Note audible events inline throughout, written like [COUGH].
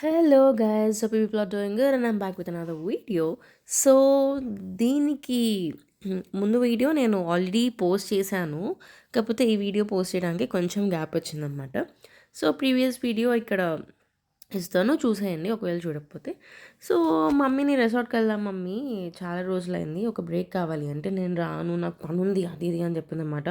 Hello guys so people are doing good and I'm back with another video so దీనికి ముందు video నేను already post చేశాను. కాకపోతే ఈ వీడియో పోస్ట్ చేయడానికి కొంచెం గ్యాప్ వచ్చిందనమాట సో ప్రీవియస్ వీడియో ఇక్కడ ఇస్తాను. చూసేయండి ఒకవేళ చూడకపోతే. సో మమ్మీని రిసార్ట్కి వెళ్దాం మమ్మీ. చాలా రోజులైంది. ఒక బ్రేక్ కావాలి. అంటే నేను రాను నాకు పని ఉంది అది ఇది అని చెప్పిందనమాట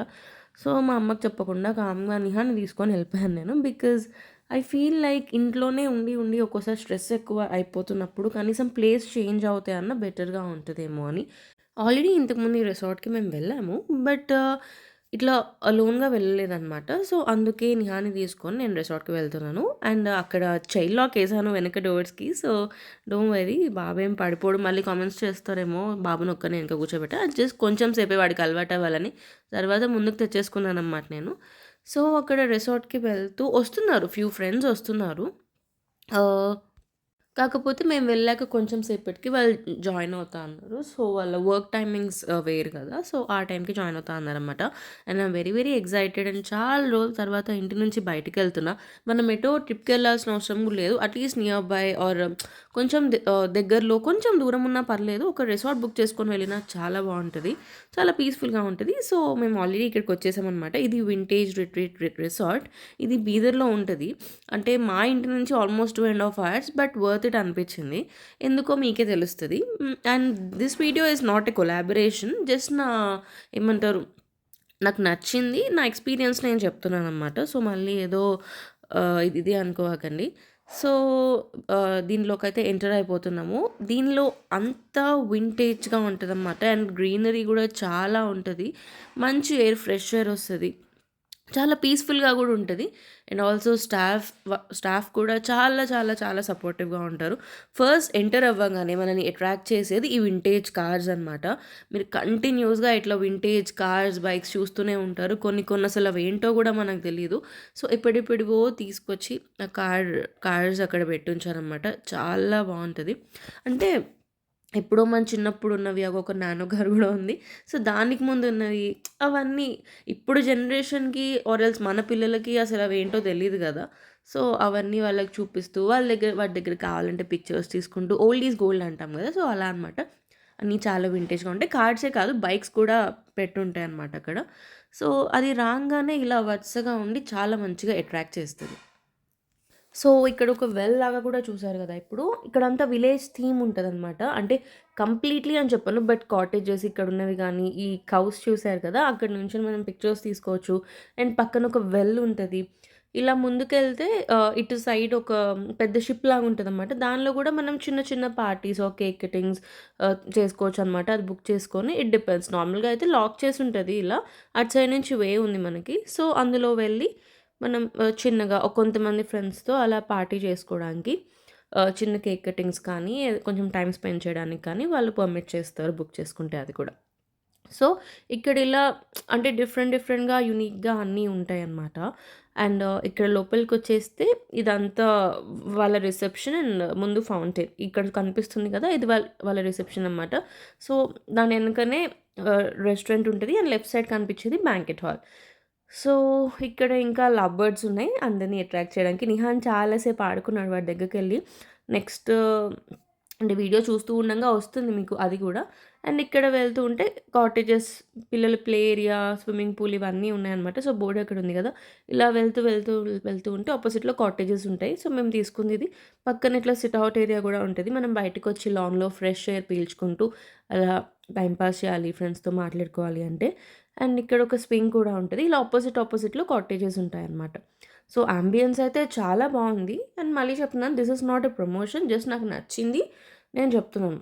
సో మా అమ్మకి చెప్పకుండా కామ్గా నిహాన్ని తీసుకొని వెళ్ళిపోయాను నేను బికాజ్ ఐ ఫీల్ లైక్ ఇంట్లోనే ఉండి ఉండి ఒక్కోసారి స్ట్రెస్ ఎక్కువ అయిపోతున్నప్పుడు కనీసం ప్లేస్ చేంజ్ అవుతాయి అన్న బెటర్గా ఉంటుందేమో అని. ఆల్రెడీ ఇంతకుముందు ఈ రిసార్ట్కి మేము వెళ్ళాము బట్ ఇట్లా లోన్గా వెళ్ళలేదన్నమాట. సో అందుకే నిహాని తీసుకొని నేను రిసార్ట్కి వెళ్తున్నాను. అండ్ అక్కడ చైల్డ్ లాక్ వేసాను వెనక డోర్స్కి సో డోమ్ వెరీ బాబేం పడిపోడు. మళ్ళీ కామెంట్స్ చేస్తారేమో బాబుని ఒక్కనే వెనక కూర్చోబెట్టా. అది జస్ట్ కొంచెం సేపే వాడికి అలవాటు అవ్వాలని. తర్వాత ముందుకు తెచ్చేసుకున్నాను అనమాట నేను. సో అక్కడ రిసార్ట్కి వెళ్తూ వస్తున్నారు. ఫ్యూ ఫ్రెండ్స్ వస్తున్నారు. Uh, కాకపోతే మేము వెళ్ళాక కొంచెం సేపటికి వాళ్ళు జాయిన్ అవుతా అన్నారు. సో వాళ్ళ వర్క్ టైమింగ్స్ వేరు కదా. సో ఆ టైంకి జాయిన్ అవుతా అన్నారనమాట and I'm very very excited and చాలా రోజుల తర్వాత ఇంటి నుంచి బయటికి వెళ్తున్నా. మనం ఎటో ట్రిప్కి వెళ్ళాల్సిన అవసరం కూడా లేదు. అట్లీస్ట్ నియర్ బై ఆర్ కొంచెం దగ్గరలో కొంచెం దూరం ఉన్నా పర్లేదు. ఒక రిసార్ట్ బుక్ చేసుకొని వెళ్ళినా చాలా బాగుంటుంది. చాలా పీస్ఫుల్గా ఉంటుంది. సో మేము ఆల్రెడీ ఇక్కడికి వచ్చేసామన్నమాట. ఇది వింటేజ్ రిట్రీట్ రిసార్ట్. ఇది బీదర్లో ఉంటుంది. అంటే మా ఇంటి నుంచి almost two and half hours but worth it అనిపించింది. ఎందుకో మీకే తెలుస్తుంది. And this video is not a collaboration just నా ఏమంటారు నాకు నచ్చింది. నా ఎక్స్పీరియన్స్ నేను చెప్తున్నాను అనమాట సో మళ్ళీ ఏదో ఇది ఇది అనుకోకండి. సో దీనిలోకైతే దీనిలోకి అయితే ఎంటర్ అయిపోతున్నాము. దీనిలో అంతా వింటేజ్గా ఉంటుంది అనమాట అండ్ గ్రీనరీ కూడా చాలా ఉంటుంది. మంచి ఎయిర్ ఫ్రెష్ ఎయిర్ వస్తుంది. చాలా పీస్ఫుల్గా కూడా ఉంటుంది. అండ్ ఆల్సో స్టాఫ్ స్టాఫ్ కూడా చాలా చాలా చాలా సపోర్టివ్గా ఉంటారు. ఫస్ట్ ఎంటర్ అవ్వగానే మనని అట్రాక్ట్ చేసేది ఈ వింటేజ్ కార్స్ అనమాట మీరు కంటిన్యూస్గా ఇట్లా వింటేజ్ కార్స్ బైక్స్ చూస్తూనే ఉంటారు. కొన్ని కొన్ని అసలు అవి ఏంటో కూడా మనకు తెలియదు సో ఎప్పటిపెడివో తీసుకొచ్చి ఆ కార్ కార్స్ అక్కడ పెట్టుంచారనమాట చాలా బాగుంటుంది. అంటే ఎప్పుడో మన చిన్నప్పుడు ఉన్నవి అవి ఒక నానో కూడా ఉంది. సో దానికి ముందు ఉన్నవి అవన్నీ ఇప్పుడు జనరేషన్కి ఆర్ఎల్స్ మన పిల్లలకి అసలు అవి ఏంటో తెలియదు కదా. సో అవన్నీ వాళ్ళకి చూపిస్తూ వాళ్ళ దగ్గర వాటి దగ్గర కావాలంటే పిక్చర్స్ తీసుకుంటూ ఓల్డ్ ఈజ్ గోల్డ్ అంటాం కదా. సో అలా అనమాట అన్నీ చాలా వింటేజ్గా ఉంటాయి. కార్డ్సే కాదు బైక్స్ కూడా పెట్టుంటాయి అనమాట అక్కడ. సో అది రాగానే ఇలా వరుసగా ఉండి చాలా మంచిగా అట్రాక్ట్ చేస్తుంది. సో ఇక్కడ ఒక వెల్ లాగా కూడా చూసారు కదా ఇప్పుడు. ఇక్కడంతా విలేజ్ థీమ్ ఉంటుంది అనమాట అంటే కంప్లీట్లీ అని చెప్పను బట్ కాటేజెస్ ఇక్కడ ఉన్నవి కానీ ఈ కౌస్ చూసారు కదా అక్కడ నుంచి మనం పిక్చర్స్ తీసుకోవచ్చు. అండ్ పక్కన ఒక వెల్ ఉంటుంది. ఇలా ముందుకెళ్తే ఇటు సైడ్ ఒక పెద్ద షిప్ లాగా ఉంటుంది అనమాట దానిలో కూడా మనం చిన్న చిన్న పార్టీస్ ఒక కేక్ కటింగ్స్ చేసుకోవచ్చు అనమాట అది బుక్ చేసుకొని ఇట్ డిపెండ్స్. నార్మల్గా అయితే లాక్ చేసి ఉంటుంది ఇలా. అటు సైడ్ నుంచి వే ఉంది మనకి. సో అందులో వెళ్ళి మనం చిన్నగా కొంతమంది ఫ్రెండ్స్తో అలా పార్టీ చేసుకోవడానికి చిన్న కేక్ కటింగ్స్ కానీ కొంచెం టైం స్పెండ్ చేయడానికి కానీ వాళ్ళు పర్మిట్ చేస్తారు బుక్ చేసుకుంటే అది కూడా. సో ఇక్కడ ఇలా అంటే డిఫరెంట్ డిఫరెంట్గా యూనిక్గా అన్నీ ఉంటాయి అన్నమాట అండ్ ఇక్కడ లోపలికి వచ్చేస్తే ఇదంతా వాళ్ళ రిసెప్షన్ అండ్ ముందు ఫౌంటైన్. ఇక్కడ కనిపిస్తుంది కదా ఇది వాళ్ళ వాళ్ళ రిసెప్షన్ అనమాట సో దాని వెనుకనే రెస్టారెంట్ ఉంటుంది. అండ్ లెఫ్ట్ సైడ్ కనిపించేది బ్యాంకెట్ హాల్. సో ఇక్కడ ఇంకా లవ్ బర్డ్స్ ఉన్నాయి. అందరినీ అట్రాక్ట్ చేయడానికి. నిహాన్ చాలాసేపు ఆడుకున్నాడు వాడి దగ్గరికి వెళ్ళి నెక్స్ట్ అంటే వీడియో చూస్తూ ఉండగా వస్తుంది మీకు అది కూడా. అండ్ ఇక్కడ వెళ్తూ ఉంటే కాటేజెస్ పిల్లల ప్లే ఏరియా స్విమ్మింగ్ పూల్ ఇవన్నీ ఉన్నాయన్నమాట. సో బోర్డు అక్కడ ఉంది కదా. ఇలా వెళ్తూ వెళ్తూ వెళ్తూ ఉంటే ఆపోజిట్లో కాటేజెస్ ఉంటాయి. సో మేము తీసుకుంది ఇది. పక్కన ఇట్లా సిట్ అవుట్ ఏరియా కూడా ఉంటుంది. మనం బయటకు వచ్చి లాన్లో ఫ్రెష్ ఎయిర్ పీల్చుకుంటూ అలా టైంపాస్ చేయాలి ఫ్రెండ్స్తో మాట్లాడుకోవాలి అంటే. అండ్ ఇక్కడ ఒక స్వింగ్ కూడా ఉంటుంది. ఇలా ఆపోజిట్ ఆపోజిట్లో కాటేజెస్ ఉంటాయన్నమాట. సో అంబియన్స్ అయితే చాలా బాగుంది. అండ్ మళ్ళీ చెప్తున్నాను this is not a promotion just నాకు నచ్చింది. నేను చెప్తున్నాను.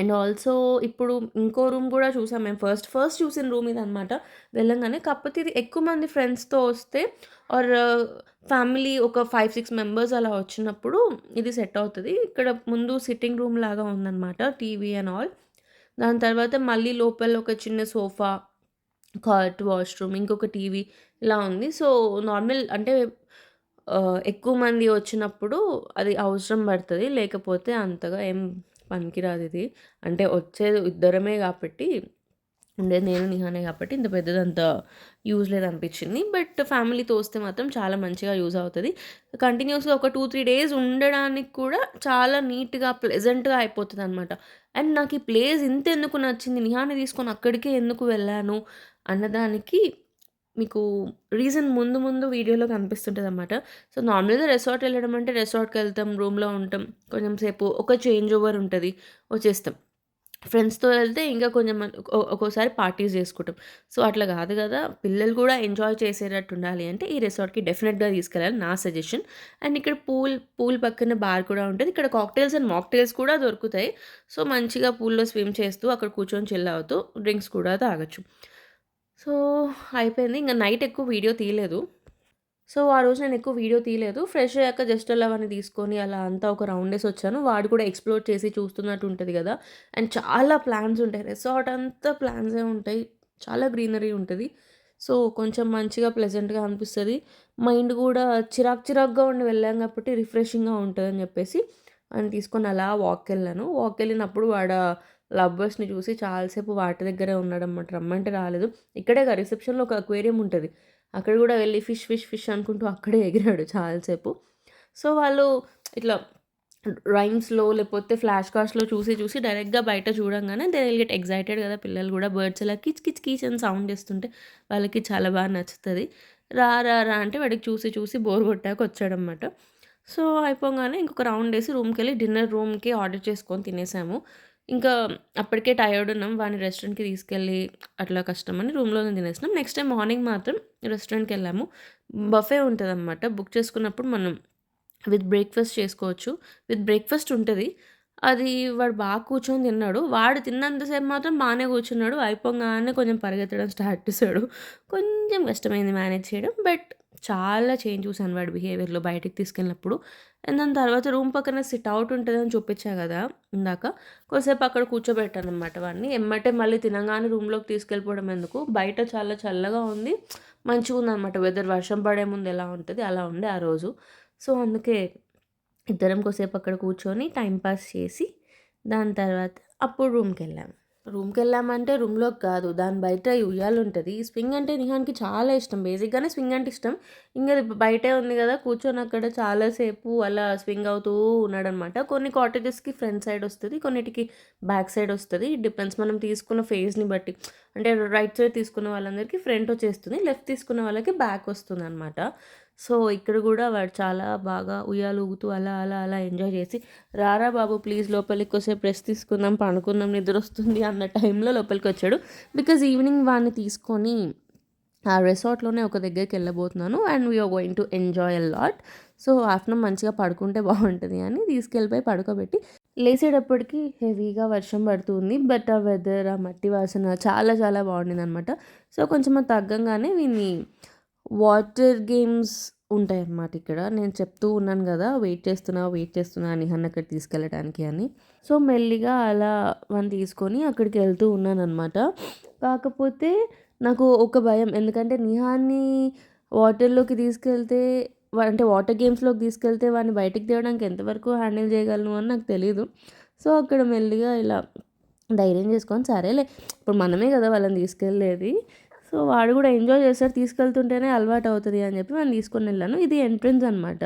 అండ్ ఆల్సో ఇప్పుడు ఇంకో రూమ్ కూడా చూసాం మేము. ఫస్ట్ ఫస్ట్ చూసిన రూమ్ ఇది అనమాట వెళ్ళంగానే కాకపోతే ఇది ఎక్కువ మంది ఫ్రెండ్స్తో వస్తే ఆర్ ఫ్యామిలీ ఒక ఫైవ్ సిక్స్ మెంబర్స్ అలా వచ్చినప్పుడు ఇది సెట్ అవుతుంది. ఇక్కడ ముందు సిట్టింగ్ రూమ్ లాగా ఉందన్నమాట టీవీ అండ్ ఆల్. దాని తర్వాత మళ్ళీ లోపల ఒక చిన్న సోఫా కాట్ వాష్రూమ్ ఇంకొక టీవీ ఇలా ఉంది. సో నార్మల్ అంటే ఎక్కువ మంది వచ్చినప్పుడు అది అవసరం పడుతుంది. లేకపోతే అంతగా ఏం పనికిరాదు ఇది. అంటే వచ్చేది ఇద్దరమే కాబట్టి ఉండేది నేను నిహానే కాబట్టి ఇంత పెద్దదంత యూజ్ లేదనిపించింది. బట్ ఫ్యామిలీతో వస్తే మాత్రం చాలా మంచిగా యూజ్ అవుతుంది. కంటిన్యూస్గా ఒక టూ త్రీ డేస్ ఉండడానికి కూడా చాలా నీట్గా ప్లెజెంట్గా అయిపోతుంది అనమాట అండ్ నాకు ఈ ప్లేస్ ఇంత ఎందుకు నచ్చింది? నిహాని తీసుకొని అక్కడికే ఎందుకు వెళ్ళాను? అన్నదానికి మీకు రీజన్ ముందు ముందు వీడియోలో కనిపిస్తుంటుంది అనమాట సో నార్మల్గా రెసార్ట్ వెళ్ళడం అంటే రెసార్ట్కి వెళ్తాం రూమ్లో ఉంటాం కొంచెం సేపు ఒక చేంజ్ ఓవర్ ఉంటుంది వచ్చేస్తాం. ఫ్రెండ్స్తో వెళ్తే ఇంకా కొంచెం ఒక్కోసారి పార్టీస్ చేసుకుంటాం. సో అట్లా కాదు కదా పిల్లలు కూడా ఎంజాయ్ చేసేటట్టు ఉండాలి అంటే ఈ రిసార్ట్కి డెఫినెట్గా తీసుకెళ్ళాలి నా సజెషన్. అండ్ ఇక్కడ పూల్ పూల్ పక్కన బార్ కూడా ఉంటుంది. ఇక్కడ కాక్టైల్స్ అండ్ మాక్టైల్స్ కూడా దొరుకుతాయి. సో మంచిగా పూల్లో స్విమ్ చేస్తూ అక్కడ కూర్చొని చిల్ అవుతూ డ్రింక్స్ కూడా తాగొచ్చు. సో అయిపోయింది. ఇంకా నైట్ ఎక్కువ వీడియో తీయలేదు. సో ఆ రోజు నేను ఎక్కువ వీడియో తీయలేదు. ఫ్రెష్ అయ్యాక జస్ట్ అలా అవన్నీ తీసుకొని అలా అంతా ఒక రౌండ్ వేసి వచ్చాను. వాడు కూడా ఎక్స్ప్లోర్ చేసి చూస్తున్నట్టు ఉంటుంది కదా. అండ్ చాలా ప్లాన్స్ ఉంటాయి. రిసార్ట్ అంతా ప్లాన్సే ఉంటాయి. చాలా గ్రీనరీ ఉంటుంది. సో కొంచెం మంచిగా ప్లెజెంట్గా అనిపిస్తుంది. మైండ్ కూడా చిరాక్ చిరాక్గా ఉండి వెళ్ళాం కాబట్టి రిఫ్రెషింగ్గా ఉంటుంది అని చెప్పేసి అని తీసుకొని అలా వాక్ వెళ్ళాను. వాక్ వెళ్ళినప్పుడు వాడ లబ్బర్స్ని చూసి చాలాసేపు వాటి దగ్గరే ఉన్నాడన్నమాట రమ్మంటే రాలేదు. ఇక్కడే రిసెప్షన్లో ఒక అక్వేరియం ఉంటుంది. అక్కడ కూడా వెళ్ళి ఫిష్ ఫిష్ ఫిష్ అనుకుంటూ అక్కడే ఎగిరాడు చాలాసేపు. సో వాళ్ళు ఇట్లా రైమ్స్లో లేకపోతే ఫ్లాష్ కార్డ్స్లో చూసి చూసి డైరెక్ట్గా బయట చూడంగానే దే విల్ గెట్ ఎగ్జైటెడ్ కదా పిల్లలు కూడా. బర్డ్స్ ఇలా కిచ్ కిచ్ కీచ్ అని సౌండ్ చేస్తుంటే వాళ్ళకి చాలా బాగా నచ్చుతుంది. రా రా రా అంటే వాడికి చూసి చూసి బోర్ కొట్టాక వచ్చాడనమాట. సో అయిపోగానే ఇంకొక రౌండ్ వేసి రూమ్కి వెళ్ళి డిన్నర్ రూమ్కి ఆర్డర్ చేసుకొని తినేసాము. ఇంకా అప్పటికే టైర్డ్ ఉన్నాం వాడిని రెస్టారెంట్కి తీసుకెళ్ళి అట్లా కష్టమని రూమ్లోనే తినేసినాం. నెక్స్ట్ టైం మార్నింగ్ మాత్రం రెస్టారెంట్కి వెళ్ళాము. బఫే ఉంటుంది అనమాట బుక్ చేసుకున్నప్పుడు మనం విత్ బ్రేక్ఫాస్ట్ చేసుకోవచ్చు. విత్ బ్రేక్ఫాస్ట్ ఉంటుంది. అది వాడు బాగా కూర్చొని తిన్నాడు. వాడు తిన్నంతసేపు మాత్రం బాగానే కూర్చున్నాడు. అయిపోగానే కొంచెం పరిగెత్తడం స్టార్ట్ చేశాడు. కొంచెం కష్టమైంది మేనేజ్ చేయడం. బట్ చాలా చేంజ్ చూసాను వాడి బిహేవియర్లో బయటికి తీసుకెళ్ళినప్పుడు. అండ్ దాని తర్వాత రూమ్ పక్కన సిట్ అవుట్ ఉంటుందని చూపించా కదా ఇందాక. కొద్దిసేపు అక్కడ కూర్చోబెట్టాను అనమాట వాడిని. ఎమ్మటే మళ్ళీ తినగానే రూమ్లోకి తీసుకెళ్ళిపోవడం ఎందుకు? బయట చాలా చల్లగా ఉంది. మంచిగా ఉందన్నమాట వెదర్ వర్షం పడే ముందు ఎలా ఉంటుంది? అలా ఉండే ఆ రోజు. సో అందుకే ఇద్దరం కోసేపు అక్కడ కూర్చొని టైంపాస్ చేసి దాని తర్వాత అప్పుడు రూమ్కి వెళ్ళాము రూమ్కి వెళ్ళామంటే రూమ్లోకి కాదు దాని బయట ఉయ్యాలు ఉంటుంది. స్వింగ్ అంటే నిహానికి చాలా ఇష్టం బేసిక్గానే స్వింగ్ అంటే ఇష్టం. ఇంకా బయటే ఉంది కదా కూర్చొని అక్కడ చాలాసేపు అలా స్వింగ్ అవుతూ ఉన్నాడనమాట. కొన్ని కాటేజెస్కి ఫ్రంట్ సైడ్ వస్తుంది కొన్నిటికి బ్యాక్ సైడ్ వస్తుంది. డిపెండ్స్ మనం తీసుకున్న ఫేస్ని బట్టి. అంటే రైట్ సైడ్ తీసుకున్న వాళ్ళందరికీ ఫ్రంట్ వచ్చేస్తుంది లెఫ్ట్ తీసుకున్న వాళ్ళకి బ్యాక్ వస్తుంది అనమాట సో ఇక్కడ కూడా వాడు చాలా బాగా ఉయ్యాలు ఊగుతూ అలా అలా అలా ఎంజాయ్ చేసి రారా బాబు ప్లీజ్ లోపలికి వస్తే ప్రెస్ తీసుకుందాం పనుకుందాం నిద్ర వస్తుంది అన్న టైంలో లోపలికి వచ్చాడు బికాజ్ ఈవినింగ్ వాడిని తీసుకొని ఆ రిసార్ట్లోనే ఒక దగ్గరికి వెళ్ళబోతున్నాను and we're going to enjoy a lot so afternoon మంచిగా పడుకుంటే బాగుంటుంది అని తీసుకెళ్ళిపోయి పడుకోబెట్టి లేచేటప్పటికి హెవీగా వర్షం పడుతుంది బట్ ఆ వెదర్ ఆ మట్టి వాసన చాలా చాలా బాగుండింది అనమాట సో కొంచెం తగ్గంగానే వీన్ని వాటర్ గేమ్స్ ఉంటాయి అన్నమాట ఇక్కడ. నేను చెప్తూ ఉన్నాను కదా వెయిట్ చేస్తున్నా వెయిట్ చేస్తున్నా అని అక్కడ తీసుకెళ్ళడానికి అని. సో మెల్లిగా అలా వన్ తీసుకొని అక్కడికి వెళ్తూ ఉన్నాను అనమాట కాకపోతే నాకు ఒక భయం. ఎందుకంటే నిహాన్ని వాటర్లోకి తీసుకెళ్తే వా- అంటే వాటర్ గేమ్స్లోకి తీసుకెళ్తే వాడిని బయటికి తేవడానికి ఎంతవరకు హ్యాండిల్ చేయగలను అని నాకు తెలియదు సో అక్కడ మెల్లిగా ఇలా ధైర్యం చేసుకొని సరేలే ఇప్పుడు మనమే కదా వాళ్ళని తీసుకెళ్ళేది. సో వాడు కూడా ఎంజాయ్ చేస్తాడు తీసుకెళ్తుంటేనే అలవాటు అవుతుంది అని చెప్పి నేను తీసుకొని వెళ్ళాను. ఇది ఎంట్రన్స్ అనమాట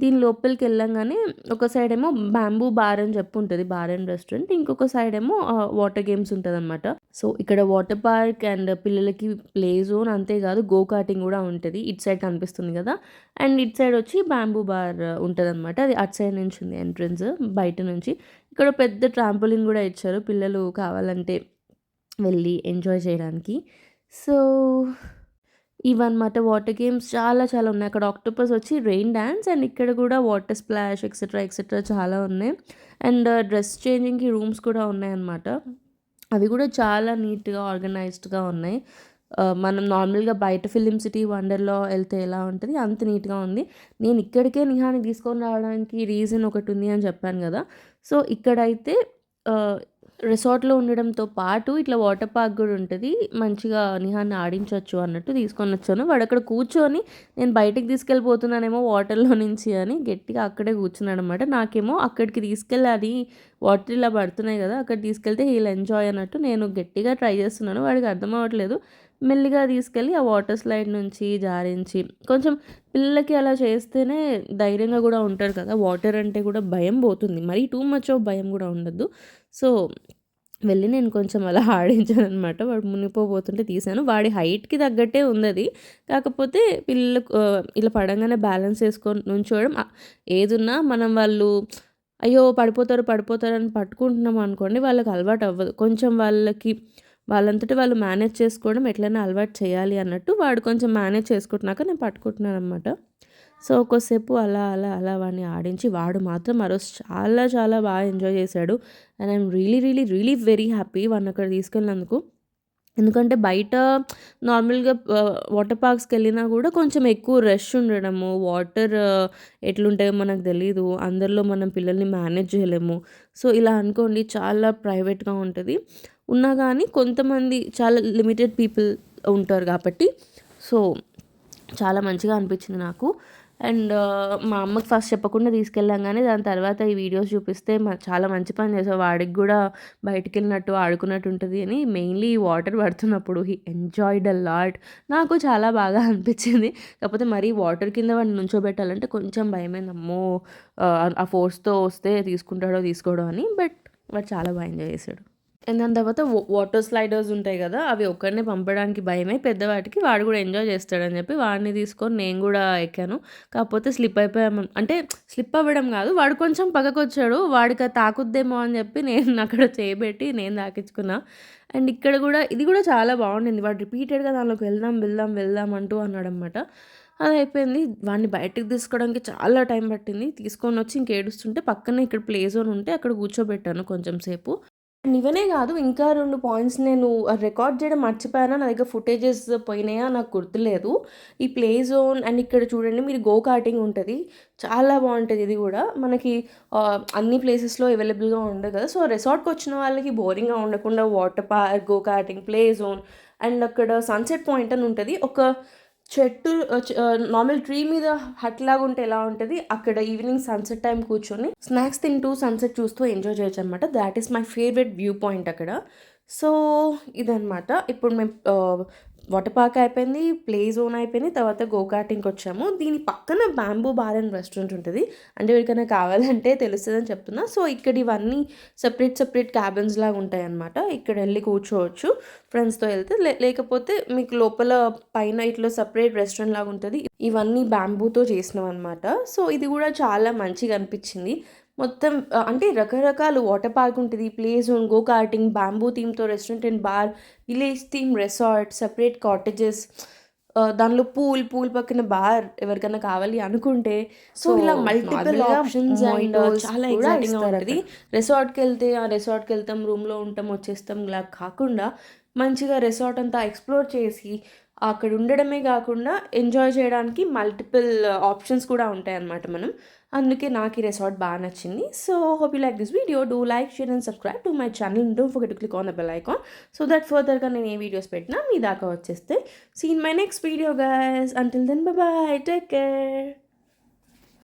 దీని లోపలికి వెళ్ళంగానే ఒక సైడ్ ఏమో బ్యాంబూ బార్ అని చెప్పి ఉంటుంది బార్ అండ్ రెస్టారెంట్. ఇంకొక సైడ్ ఏమో వాటర్ గేమ్స్ ఉంటుంది అనమాట సో ఇక్కడ వాటర్ పార్క్ అండ్ పిల్లలకి ప్లే జోన్ అంతేకాదు గో కార్టింగ్ కూడా ఉంటుంది. ఇటు సైడ్ కనిపిస్తుంది కదా. అండ్ ఇటు సైడ్ వచ్చి బ్యాంబూ బార్ ఉంటుంది అనమాట అది అటు సైడ్ నుంచి ఉంది ఎంట్రన్స్ బయట నుంచి. ఇక్కడ పెద్ద ట్రాంపోలిన్ కూడా ఇచ్చారు పిల్లలు కావాలంటే వెళ్ళి ఎంజాయ్ చేయడానికి. సో ఇవన్నమాట వాటర్ గేమ్స్ చాలా చాలా ఉన్నాయి. అక్కడ ఆక్టోపస్ వచ్చి రెయిన్ డ్యాన్స్ అండ్ ఇక్కడ కూడా వాటర్ స్ప్లాష్ ఎక్సెట్రా ఎక్సెట్రా చాలా ఉన్నాయి. అండ్ డ్రెస్ చేంజింగ్కి రూమ్స్ కూడా ఉన్నాయన్నమాట. అవి కూడా చాలా నీట్గా ఆర్గనైజ్డ్గా ఉన్నాయి. మనం నార్మల్గా బయట ఫిలిం సిటీ వండర్లో వెళ్తే ఎలా ఉంటుంది అంత నీట్గా ఉంది. నేను ఇక్కడికే నిహాని తీసుకొని రావడానికి రీజన్ ఒకటి ఉంది అని చెప్పాను కదా. సో ఇక్కడైతే రిసార్ట్‌లో ఉండడంతో పాటు ఇట్లా వాటర్ పార్క్ కూడా ఉంటుంది మంచిగా నిహాన్‌ని ఆడించవచ్చు అన్నట్టు తీసుకొని వచ్చాను వాడు అక్కడ కూర్చొని నేను బయటికి తీసుకెళ్ళిపోతున్నానేమో వాటర్‌లో నుంచి అని గట్టిగా అక్కడే కూర్చున్నాడనమాట. నాకేమో అక్కడికి తీసుకెళ్ళాలి వాటర్ ఇలా పడుతున్నాయి కదా అక్కడికి తీసుకెళ్తే హీల్ ఎంజాయ్ అన్నట్టు నేను గట్టిగా ట్రై చేస్తున్నాను. వాడికి అర్థం అవ్వట్లేదు. మెల్లిగా తీసుకెళ్ళి ఆ వాటర్ స్లైడ్ నుంచి జారించి కొంచెం పిల్లలకి అలా చేస్తేనే ధైర్యంగా కూడా ఉంటారు కదా! వాటర్ అంటే కూడా భయం పోతుంది. మరీ టూ మచ్ ఆఫ్ భయం కూడా ఉండద్దు సో, వెళ్ళి నేను కొంచెం అలా ఆడించాననమాట. వాడు మునిగిపోబోతుంటే తీశాను. వాడి హైట్‌కి తగ్గట్టే ఉంది అది కాకపోతే పిల్లలకు ఇలా పడంగానే బ్యాలెన్స్ చేసుకొని నుంచోవడం ఏదున్నా మనం వాళ్ళు అయ్యో! పడిపోతారు, పడిపోతారు అని పట్టుకుంటున్నాం అనుకోండి వాళ్ళకి అలవాటు అవ్వదు. కొంచెం వాళ్ళకి వాళ్ళంతటి వాళ్ళు మేనేజ్ చేసుకోవడం ఎట్లైనా అలవాటు చేయాలి అన్నట్టు వాడు కొంచెం మేనేజ్ చేసుకుంటున్నాక నేను పట్టుకుంటున్నాను అనమాట సో, కొద్దిసేపు అలా, అలా, అలా వాడిని ఆడించి వాడు మాత్రం ఆ రోజు చాలా, చాలా బాగా ఎంజాయ్ చేశాడు. And I'm really, really, really very happy వాడిని అక్కడ తీసుకెళ్ళినందుకు. ఎందుకంటే బయట నార్మల్‌గా వాటర్ పార్క్స్కి వెళ్ళినా కూడా కొంచెం ఎక్కువ రష్ ఉండడము, వాటర్ ఎట్లుంటాయో మనకు తెలీదు. అందరిలో మనం పిల్లల్ని మేనేజ్ చేయలేము. సో, ఇలా అనుకోండి చాలా ప్రైవేట్‌గా ఉంటుంది ఉన్నా కానీ కొంతమంది చాలా లిమిటెడ్ పీపుల్ ఉంటారు కాబట్టి సో, చాలా మంచిగా అనిపించింది నాకు. అండ్ మా అమ్మకి ఫస్ట్ చెప్పకుండా తీసుకెళ్ళాం కానీ దాని తర్వాత ఈ వీడియోస్ చూపిస్తే చాలా మంచి పని చేసావు. వాడికి కూడా బయటికి వెళ్ళినట్టు ఆడుకున్నట్టు ఉంటుంది అని మెయిన్‌లీ వాటర్ పడుతున్నప్పుడు హీ ఎంజాయ్డ్ అ లాట్. నాకు చాలా బాగా అనిపించింది. కాకపోతే మరీ వాటర్ కింద వాడిని నుంచోబెట్టాలంటే కొంచెం భయమైంది. అమ్మో! ఆ ఫోర్స్‌తో వస్తే తీసుకుంటాడో తీసుకోడో అని. బట్ వాడు చాలా బాగా ఎంజాయ్ చేశాడు. అండ్ దాని తర్వాత వాటర్ స్లైడర్స్ ఉంటాయి కదా అవి ఒక్కడినే పంపడానికి భయమే పెద్దవాటికి వాడు కూడా ఎంజాయ్ చేస్తాడని చెప్పి వాడిని తీసుకొని నేను కూడా ఎక్కాను. కాకపోతే స్లిప్ అయిపోయాము. అంటే స్లిప్ అవ్వడం కాదు వాడు కొంచెం పక్కకొచ్చాడు. వాడికి తాకుద్దేమో అని చెప్పి నేను [LAUGHS] అక్కడ చేయబెట్టి నేను తాకించుకున్నా. అండ్ ఇక్కడ కూడా ఇది కూడా చాలా బాగుండింది. వాడు రిపీటెడ్‌గా దానిలోకి వెళ్దాం, వెళ్దాం, వెళ్దాం అంటూ అన్నాడు అనమాట అది అయిపోయింది వాడిని బయటకు తీసుకోవడానికి చాలా టైం పట్టింది. తీసుకొని వచ్చి ఇంకేడుస్తుంటే పక్కనే ఇక్కడ ప్లే జోన్ ఉంటే అక్కడ కూర్చోబెట్టాను కొంచెం సేపు. అండ్ ఇవనే కాదు ఇంకా రెండు పాయింట్స్ నేను రికార్డ్ చేయడం మర్చిపోయానా? నా దగ్గర ఫుటేజెస్ పోయినాయా? నాకు గుర్తులేదు. ఈ ప్లే జోన్ అండ్ ఇక్కడ చూడండి మీరు గో కార్టింగ్ ఉంటుంది. చాలా బాగుంటుంది ఇది కూడా. మనకి అన్ని ప్లేసెస్‌లో అవైలబుల్‌గా ఉండదు కదా! సో, రిసార్ట్కి వచ్చిన వాళ్ళకి బోరింగ్‌గా ఉండకుండా water park, go karting, play zone and అక్కడ సన్‌సెట్ పాయింట్ అని ఉంటుంది. ఒక చెట్టు నార్మల్ ట్రీ మీద హట్ లాగా ఉంటే ఎలా ఉంటుంది అక్కడ ఈవినింగ్ సన్‌సెట్ టైం కూర్చొని స్నాక్స్ తింటూ సన్‌సెట్ చూస్తూ enjoy చేయొచ్చనమాట. That is my favourite view point అక్కడ. సో, ఇదనమాట. ఇప్పుడు మేము వాటర్ పార్క్ అయిపోయింది. ప్లే జోన్ అయిపోయింది. తర్వాత గోకాటింగ్కి కార్టింగ్‌కొచ్చాము. దీని పక్కన బ్యాంబూ బార్ అండ్ రెస్టారెంట్ ఉంటుంది అంటే ఎవరికైనా కావాలంటే తెలుస్తుందని చెప్తున్నా. సో, ఇక్కడ ఇవన్నీ సెపరేట్, సెపరేట్ క్యాబిన్స్ లాగా ఉంటాయన్నమాట. ఇక్కడెళ్ళి కూర్చోవచ్చు ఫ్రెండ్స్‌తో వెళ్తే లే లేకపోతే మీకు లోపల పైన ఇట్లా సెపరేట్ రెస్టారెంట్ లాగా ఉంటుంది ఇవన్నీ బ్యాంబూతో చేసినవన్నమాట. సో, ఇది కూడా చాలా మంచిగా అనిపించింది. మొత్తం అంటే రకరకాలు వాటర్ పార్క్ ఉంటది. Play zone, go karting, bamboo థీమ్‌తో restaurant and bar, village theme resort, separate cottages దానిలో పూల్, పూల్ పక్కన బార్ ఎవరికైనా కావాలి అనుకుంటే సో, ఇలా మల్టిపుల్ ఆప్షన్స్ అండ్ చాలా ఇస్తారు ఉంటది. రిసార్ట్‌కెళ్తే ఆ రిసార్ట్‌కెళ్తాం, రూమ్‌లో ఉంటాం, వచ్చేస్తాం ఇలా కాకుండా మంచిగా రిసార్ట్ అంతా ఎక్స్‌ప్లోర్ చేసి అక్కడ ఉండడమే కాకుండా ఎంజాయ్ చేయడానికి మల్టిపుల్ ఆప్షన్స్ కూడా ఉంటాయన్నమాట మనం. అందుకే నాకు ఈ రిసార్ట్ బాగా నచ్చింది. So, hope you like this video. Do like, share and subscribe to my channel. And don't forget click on the bell icon so that ఫర్దర్‌గా నేను ఏ వీడియోస్ పెట్టినా మీ దాకా వచ్చేస్తే see in my next video guys. Until then bye take care.